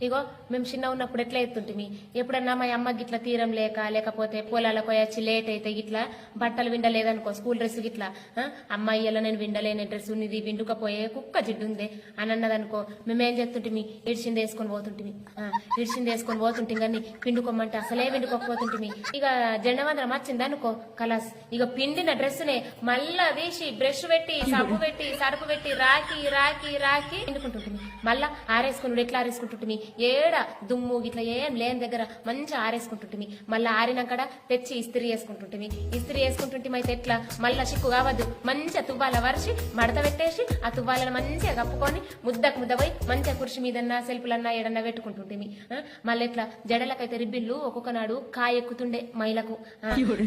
ఇగో మేము చిన్న ఉన్నప్పుడు ఎట్లా ఎత్తుంటిమి? ఎప్పుడన్నా మా అమ్మకి ఇట్లా తీరం లేక లేకపోతే పొలాలకు వచ్చి లేట్ అయితే ఇట్లా బట్టలు విండలేదనుకో స్కూల్ డ్రెస్ ఇట్లా ఆ, అమ్మ నేను విండలేని డ్రెస్ ఉన్నది విండుకపోయే కుక్క జిడ్డుందే అని అన్నదనుకో మేమేం చేస్తుంటిమి? ఇడిచింది వేసుకొని పోతుంటిమి ఆ, ఇడిచింది వేసుకొని పోతుంటిమి కానీ పిండుకోమంటే అసలే విండుకోకపోతుంటిమి ఇక జెండవందరం వచ్చింది అనుకో కలాస్ ఇక పిండిన డ్రెస్సునే మళ్ళా తీసి బ్రష్ పెట్టి సబ్బు పెట్టి సరుపు పెట్టి రాకి రాకి రాకి పిండుకుంటుంటిమి. మళ్ళా ఆరేసుకుని ఎట్లా ఆరేసుకుంటుంటిమి? ఏడ దుమ్ము ఇట్లా ఏం లేని దగ్గర మంచిగా ఆరేసుకుంటుంటిమి. మళ్ళీ ఆరినాకడ తెచ్చి ఇస్త్రీ వేసుకుంటుంటిమి. ఇస్త్రీ వేసుకుంటుంటిమి అయితే ఎట్లా? మళ్ళా చిక్కు కావద్దు. మంచిగా తువ్వాల వరిచి మడత పెట్టేసి ఆ తువ్వాలను మంచిగా కప్పుకొని ముద్దకు ముద్ద పోయి మంచిగా కుర్చీ మీదన్నా సెల్ఫ్లన్నా ఏడన్నా పెట్టుకుంటుంటిమి. ఆ, మళ్ళీ ఇట్లా జడలకైతే రిబ్బిళ్ళు ఒక్కొక్క నాడు కాయ ఎక్కుతుండే మైలకు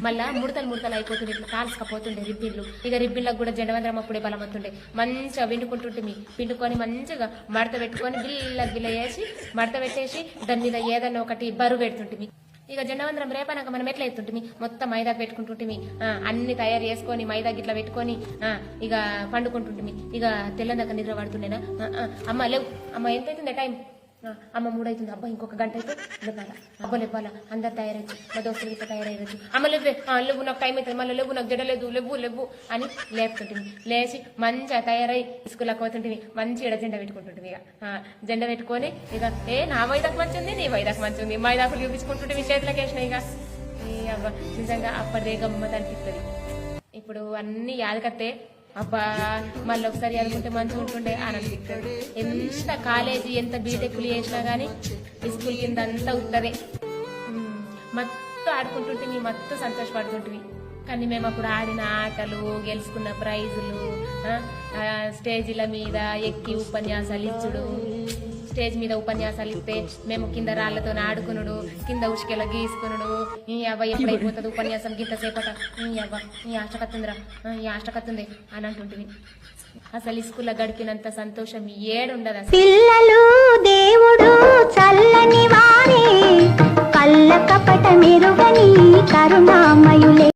మళ్ళా ముడతలు ముడతలు అయిపోతుండే ఇట్లా కాల్చకపోతుండే రిబ్బిళ్ళు. ఇక రిబ్బిళ్ళకు కూడా జడవందరం అప్పుడే బలమవుతుండే మంచిగా విండుకుంటుంటిమి పిండుకొని మంచిగా మడత పెట్టుకొని బిల్ల బిల్ల వేసి మడత పెట్టేసి దాని మీద ఏదన్నా ఒకటి బరువు పెడుతుంటిమి. ఇక జెండవందరం రేపనక మనం ఎట్లా ఎత్తుంటిమి? మొత్తం మైదా పెట్టుకుంటుంటిమి. ఆ, అన్ని తయారు చేసుకొని మైదా గిట్లా పెట్టుకొని ఆ, ఇక పండుకుంటుంటిమి. ఇక తెల్లందాక నిద్ర పడుతుండేనా? ఆ, అమ్మ లేవు. అమ్మ ఎంత అవుతుంది టైం? అమ్మ మూడైతుంది అబ్బా ఇంకొక గంట అయితే లేపాలా? అబ్బా లేపాలా? అందరు తయారైతే మా దోస్తులు ఇట్లా తయారయ్యచ్చు అమ్మ లేవే లేవు నాకు టైం అవుతుంది మళ్ళీ లేవు నాకు జడ లేదు లేవు లేవు అని లేపుతుంటుంది లేచి మంచిగా తయారై ఇసుకులకు పోతుంటుంది మంచి ఇడ జెండా పెట్టుకుంటుంటుంది ఇక. ఆ, జెండా పెట్టుకొని ఇక ఏ నా వైదాకు మంచిది నీ వైదాకు ఉంది మైదాకులు చూపించుకుంటుంటే మీ చేతులకు వేసినాయి ఇక. ఏ అబ్బా నిజంగా అప్పటిదే గమ్మత అనిపిస్తుంది ఇప్పుడు అన్ని యాదకత్తే అబ్బా మళ్ళీ ఒకసారి చదువుకుంటే మంచిగా ఉంటుండే అని అనిపిస్తుంది ఎంత కాలేజీ ఎంత బీటెక్లు చేసినా కానీ స్కూల్ కింద అంతా ఉత్తదే ఉమ్, మత్తు ఆడుకుంటుంటే మీ మత్తు సంతోషపడుతుంటివి. కానీ మేము అప్పుడు ఆడిన ఆటలు గెలుచుకున్న ప్రైజులు స్టేజీల మీద ఎక్కి ఉపన్యాసాలు ఇచ్చుడు. స్టేజ్ మీద ఉపన్యాసాలు ఇస్తే మేము కింద రాళ్ళతో ఆడుకునుడు కింద ఉచికెల గీసుకునుడు. ఈ అవ్వ ఎప్పుడైపోతుంది ఉపన్యాసం గింత సేపట? ఈ అవ్వ ఈ ఆష్టకత్తుందిరా ఈ ఆష్టకత్తుంది అని అంటుంటుంది అసలు ఈ స్కూల్లో గడిపినంత సంతోషం ఏడుండదు పిల్లలు దేవుడు చల్లని కళ్ళ కపట మెరుగని కరుణామయులే.